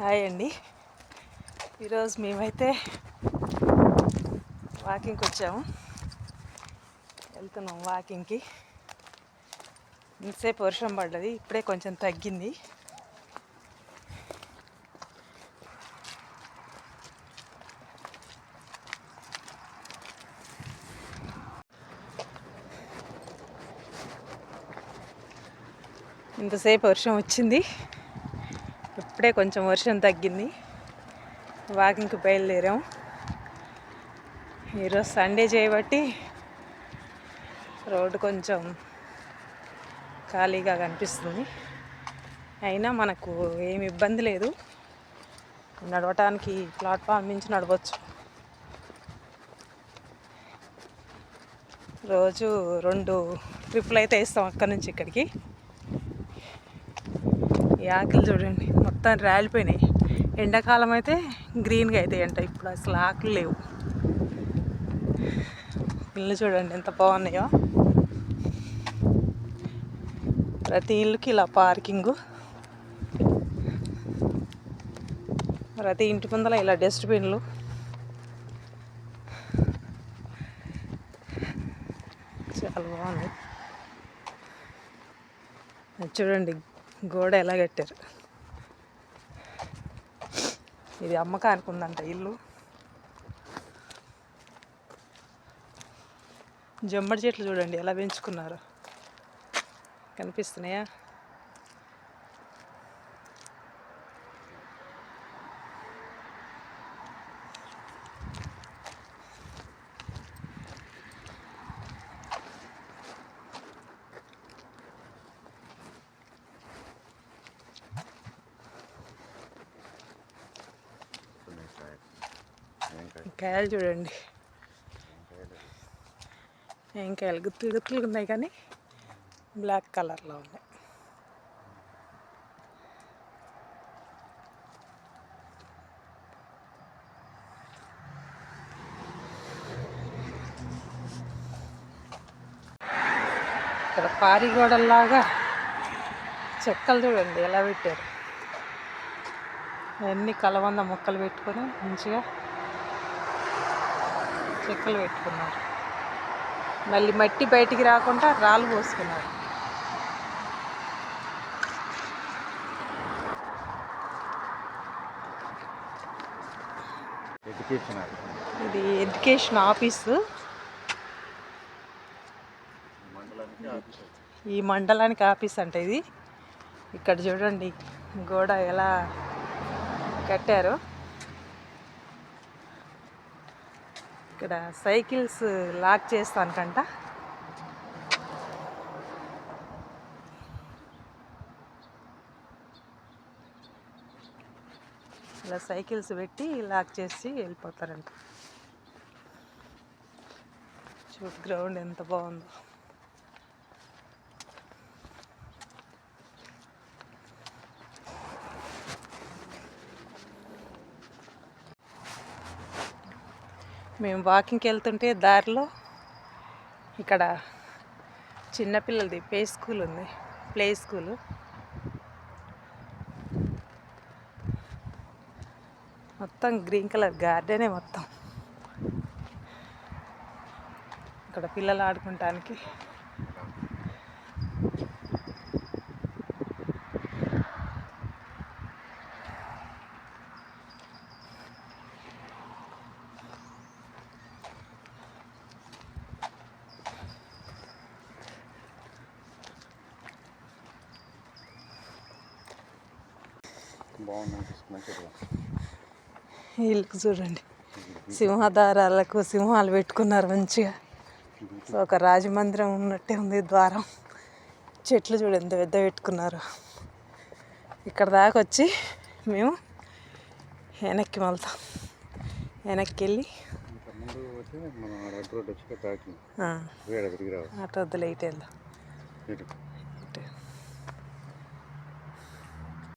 Hi అండి. ఈరోజు మేమైతే వాకింగ్కి వచ్చాము. వెళ్తున్నాం వాకింగ్కి. ఇంతసేపు వర్షం పడ్డది ఇప్పుడే కొంచెం తగ్గింది. ఇంతసేపు వర్షం వచ్చింది. ఇప్పుడే కొంచెం వర్షం తగ్గింది. వాకింగ్కి బయలుదేరాం. ఈరోజు సండే చేయబట్టి రోడ్డు కొంచెం ఖాళీగా కనిపిస్తుంది. అయినా మనకు ఏమి ఇబ్బంది లేదు. నడవటానికి ప్లాట్ఫామ్ నుంచి నడవచ్చు. రోజు రెండు ట్రిప్పులు అయితే వేస్తాం అక్కడి నుంచి ఇక్కడికి. ఈ ఆకులు చూడండి మొత్తం రాలిపోయినాయి. ఎండాకాలం అయితే గ్రీన్గా అవుతాయి అంట ఇప్పుడు అసలు ఆకులు లేవు. ఇల్లు చూడండి ఎంత బాగున్నాయో. ప్రతి ఇల్లుకి ఇలా పార్కింగు ప్రతి ఇంటి ముందర ఇలా డస్ట్బిన్లు చాలా బాగుంది చూడండి గోడ ఎలా కట్టారు? ఇది అమ్మకానికి ఉందంట ఇల్లు. జమ్మడి చెట్లు చూడండి ఎలా పెంచుకున్నారు. కనిపిస్తున్నాయా ఈ కాయలు చూడండి. ఏం కాయలు? గుత్తులు గుత్తులు ఉన్నాయి కానీ బ్లాక్ కలర్లో ఉన్నాయి. ఇక్కడ పారిగోడల్లాగా చెక్కలు చూడండి ఎలా పెట్టారు. అన్ని కలవంద మొక్కలు పెట్టుకొని మంచిగా చెక్కలు పెట్టుకున్నారు. మళ్ళీ మట్టి బయటికి రాకుండా రాళ్ళు పోసుకున్నారు. ఇది ఎడ్యుకేషన్ ఆఫీస్. ఈ మండలానికి ఆఫీస్ అంట ఇది. ఇక్కడ చూడండి గోడ ఎలా కట్టారు. ఇక్కడ సైకిల్స్ లాక్ చేస్తానికంట ఇలా సైకిల్స్ పెట్టి లాక్ చేసి వెళ్ళిపోతారంట. చూడు గ్రౌండ్ ఎంత బాగుందో. మేము వాకింగ్కి వెళ్తుంటే దారిలో ఇక్కడ చిన్నపిల్లలది ప్లే స్కూల్ ఉంది. ప్లే స్కూలు మొత్తం గ్రీన్ కలర్ గార్డెనే మొత్తం. ఇక్కడ పిల్లలు ఆడుకుంటానికి వీళ్ళకి చూడండి. సింహదారాలకు సింహాలు పెట్టుకున్నారు మంచిగా. సో ఒక రాజమందిరం ఉన్నట్టే ఉంది ద్వారం. చెట్లు చూడు ఎంత పెద్ద పెట్టుకున్నారు. ఇక్కడ దాకా వచ్చి మేము వెనక్కి వెళ్తాం వెనక్కి వెళ్ళి అటు వద్దులు ఇటు వెళ్దాం.